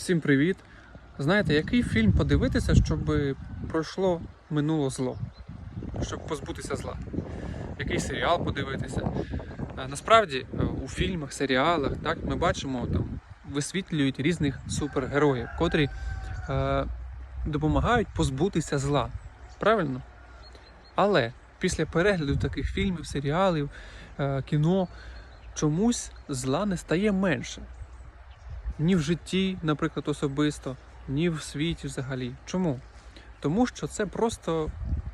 Всім привіт! Знаєте, який фільм подивитися, щоб пройшло минуло зло, щоб позбутися зла? Який серіал подивитися? Е, Насправді е, у фільмах, серіалах так, ми бачимо там висвітлюють різних супергероїв, котрі е, допомагають позбутися зла. Правильно? Але після перегляду таких фільмів, серіалів, е, кіно чомусь зла не стає менше ні в житті, наприклад, особисто, ні в світі взагалі. Чому? Тому що це просто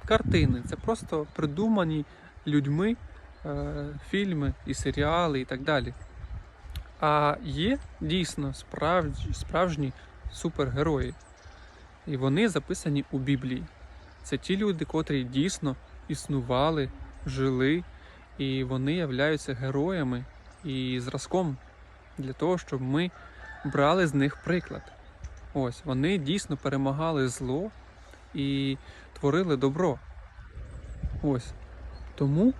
картини, це просто придумані людьми е, фільми і серіали і так далі. А є дійсно справжні, справжні супергерої. І вони записані у Біблії. Це ті люди, котрі дійсно існували, жили, і вони являються героями і зразком для того, щоб ми брали з них приклад. Ось вони дійсно перемагали зло і творили добро. Ось. Тому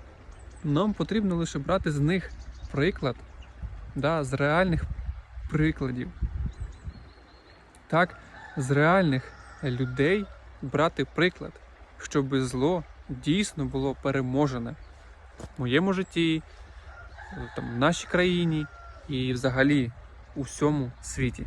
нам потрібно лише брати з них приклад, да, з реальних прикладів. Так, з реальних людей брати приклад, щоб зло дійсно було переможене в моєму житті, там, в нашій країні і взагалі у всьому світі.